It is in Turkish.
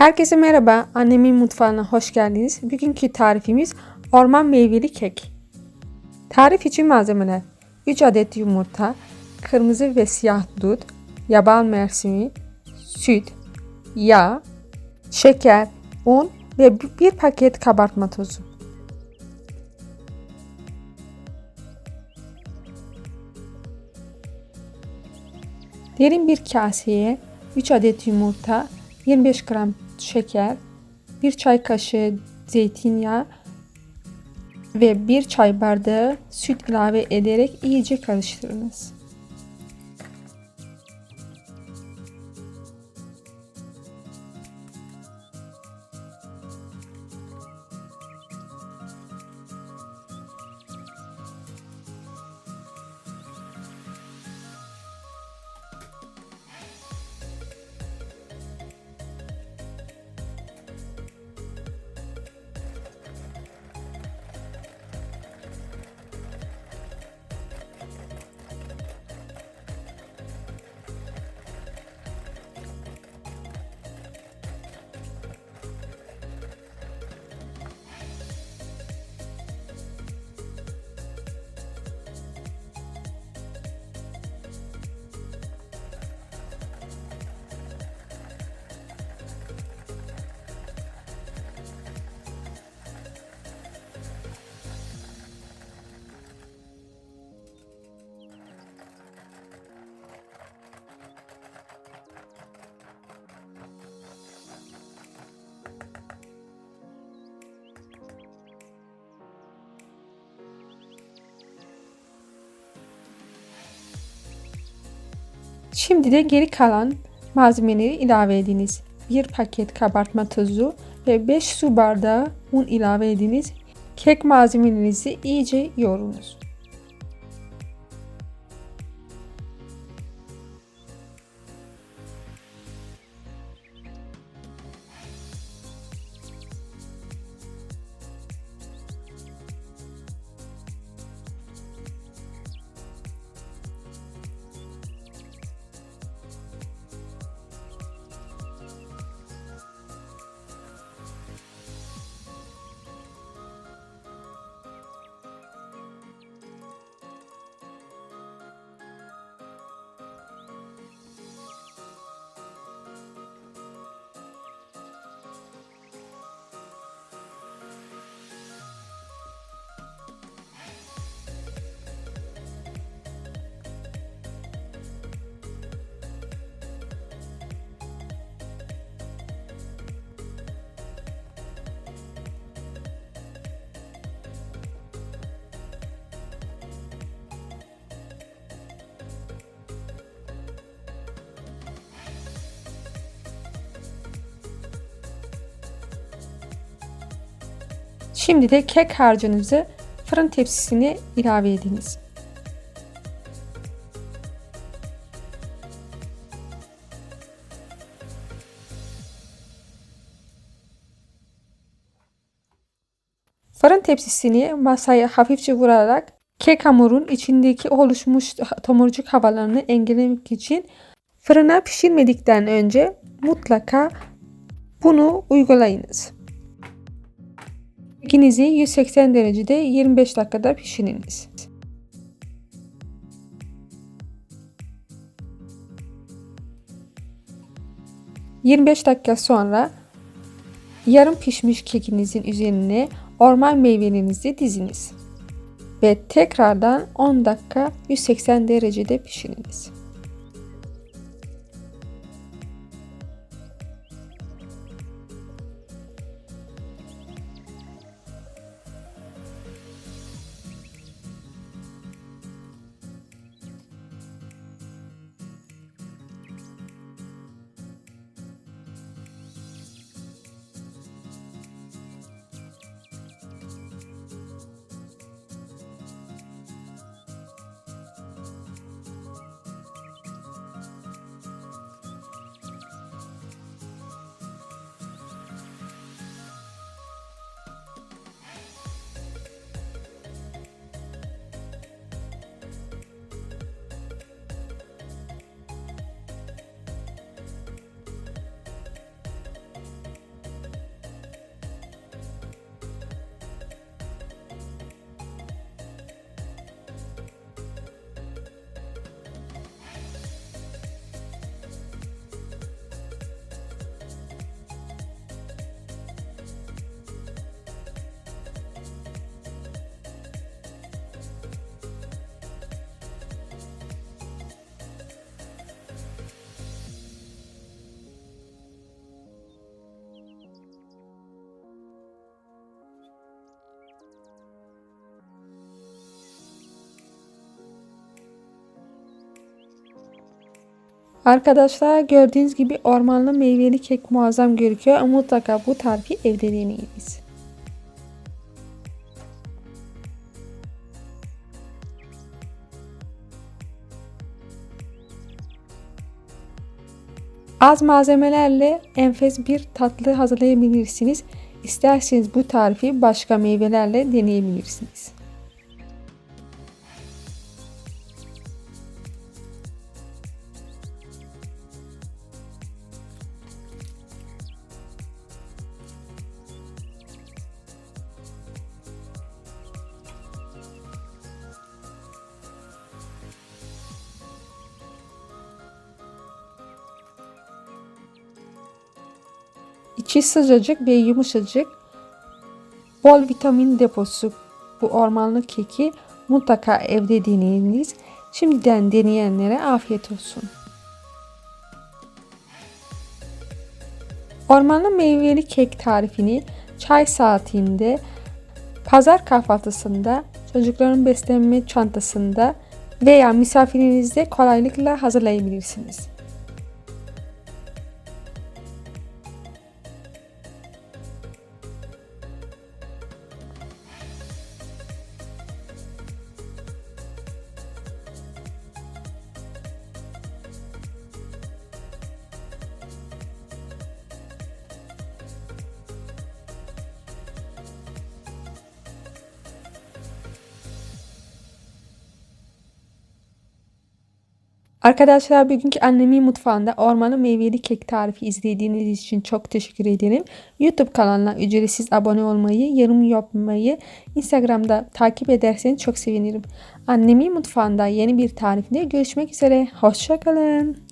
Herkese merhaba, annemin mutfağına hoş geldiniz. Bugünkü tarifimiz orman meyveli kek. Tarif için malzemeler 3 adet yumurta, kırmızı ve siyah dut, yaban mersimi, süt, yağ, şeker, un ve bir paket kabartma tozu. Derin bir kaseye 3 adet yumurta, 25 gram şeker, 1 çay kaşığı zeytinyağı ve 1 çay bardağı süt ilave ederek iyice karıştırınız. Şimdi de geri kalan malzemeleri ilave ediniz. 1 paket kabartma tozu ve 5 su bardağı un ilave ediniz. Kek malzemelerinizi iyice yoğurunuz. Şimdi de kek harcınızı fırın tepsisine ilave ediniz. Fırın tepsisini masaya hafifçe vurarak kek hamurun içindeki oluşmuş tomurcuk havalarını engellemek için fırına pişirmedikten önce mutlaka bunu uygulayınız. Kekinizi 180 derecede 25 dakikada pişiriniz. ...25 dakika sonra... ...yarım pişmiş kekinizin üzerine... ...orman meyvelerinizi diziniz. Ve tekrardan 10 dakika 180 derecede pişiriniz. Arkadaşlar gördüğünüz gibi ormanlı meyveli kek muazzam gözüküyor. Mutlaka bu tarifi evde deneyiniz. Az malzemelerle enfes bir tatlı hazırlayabilirsiniz. İsterseniz bu tarifi başka meyvelerle deneyebilirsiniz. İçi sıcacık ve yumuşacık. Bol vitamin deposu bu ormanlık keki mutlaka evde deneyiniz. Şimdiden deneyenlere afiyet olsun. Ormanlı meyveli kek tarifini çay saatinde, pazar kahvaltısında, çocukların beslenme çantasında veya misafirinizde kolaylıkla hazırlayabilirsiniz. Arkadaşlar bugünkü annemin mutfağında ormanı meyveli kek tarifi izlediğiniz için çok teşekkür ederim. YouTube kanalına ücretsiz abone olmayı, yorum yapmayı, Instagram'da takip ederseniz çok sevinirim. Annemin mutfağında yeni bir tarifinde görüşmek üzere. Hoşçakalın.